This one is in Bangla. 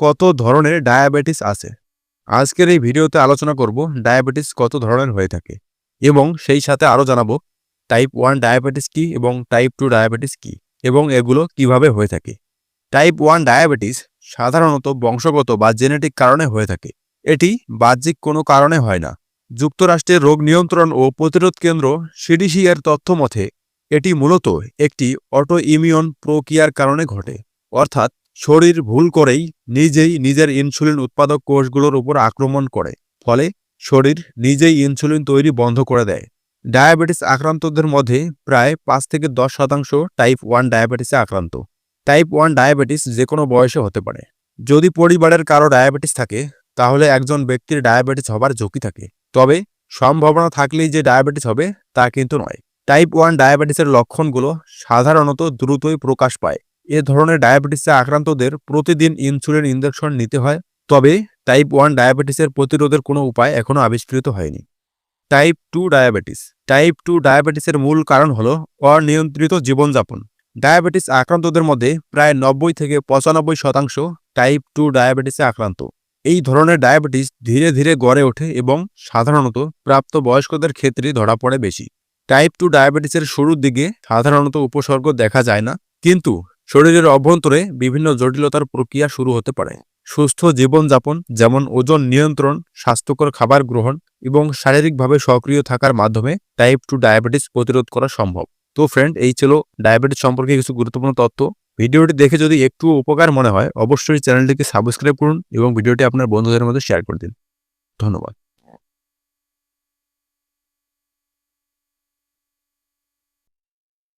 কত ধরনের ডায়াবেটিস আছে? আজকের এই ভিডিওতে আলোচনা করব ডায়াবেটিস কত ধরনের হয়ে থাকে এবং সেই সাথে আরও জানাব টাইপ ওয়ান ডায়াবেটিস কি এবং টাইপ টু ডায়াবেটিস কি এবং এগুলো কীভাবে হয়ে থাকে। টাইপ ওয়ান ডায়াবেটিস সাধারণত বংশগত বা জেনেটিক কারণে হয়ে থাকে। এটি বাহ্যিক কোনো কারণে হয় না। যুক্তরাষ্ট্রের রোগ নিয়ন্ত্রণ ও প্রতিরোধ কেন্দ্র সিডিসি এর তথ্য মতে, এটি মূলত একটি অটো ইমিউন প্রক্রিয়ার কারণে ঘটে, অর্থাৎ শরীর ভুল করেই নিজেই নিজের ইনসুলিন উৎপাদক কোষগুলোর উপর আক্রমণ করে, ফলে শরীর নিজেই ইনসুলিন তৈরি বন্ধ করে দেয়। ডায়াবেটিস আক্রান্তদের মধ্যে প্রায় পাঁচ থেকে দশ শতাংশ টাইপ ওয়ান ডায়াবেটিসে আক্রান্ত। টাইপ ওয়ান ডায়াবেটিস যে কোনো বয়সে হতে পারে। যদি পরিবারের কারও ডায়াবেটিস থাকে, তাহলে একজন ব্যক্তির ডায়াবেটিস হবার ঝুঁকি থাকে। তবে সম্ভাবনা থাকলেই যে ডায়াবেটিস হবে, তা কিন্তু নয়। টাইপ ওয়ান ডায়াবেটিসের লক্ষণগুলো সাধারণত দ্রুতই প্রকাশ পায়। এ ধরনের ডায়াবেটিসে আক্রান্তদের প্রতিদিন ইনসুলিন ইনজেকশন নিতে হয়, তবে টাইপ ওয়ান ডায়াবেটিসের প্রতিরোধের কোনো উপায় এখনও আবিষ্কৃত হয়নি। Type two diabetes. Type two ডায়াবেটিসের মূল কারণ হল অনিয়ন্ত্রিত জীবনযাপন। ডায়াবেটিস আক্রান্তদের মধ্যে প্রায় নব্বই থেকে পঁচানব্বই শতাংশ টাইপ টু ডায়াবেটিসে আক্রান্ত। এই ধরনের ডায়াবেটিস ধীরে ধীরে গড়ে ওঠে এবং সাধারণত প্রাপ্ত বয়স্কদের ক্ষেত্রে ধরা পড়ে বেশি। টাইপ টু ডায়াবেটিসের শুরুর দিকে সাধারণত উপসর্গ দেখা যায় না, কিন্তু শরীরের অভ্যন্তরে বিভিন্ন জটিলতার প্রক্রিয়া শুরু হতে পারে। সুস্থ জীবনযাপন, যেমন ওজন নিয়ন্ত্রণ, স্বাস্থ্যকর খাবার গ্রহণ এবং শারীরিকভাবে সক্রিয় থাকার মাধ্যমে টাইপ টু ডায়াবেটিস প্রতিরোধ করা সম্ভব। তো ফ্রেন্ড এই ছিল ডায়াবেটিস সম্পর্কে কিছু গুরুত্বপূর্ণ তথ্য। ভিডিওটি দেখে যদি একটু উপকার মনে হয়, অবশ্যই চ্যানেলটিকে সাবস্ক্রাইব করুন এবং ভিডিওটি আপনার বন্ধুদের মধ্যে শেয়ার করে দিন। ধন্যবাদ।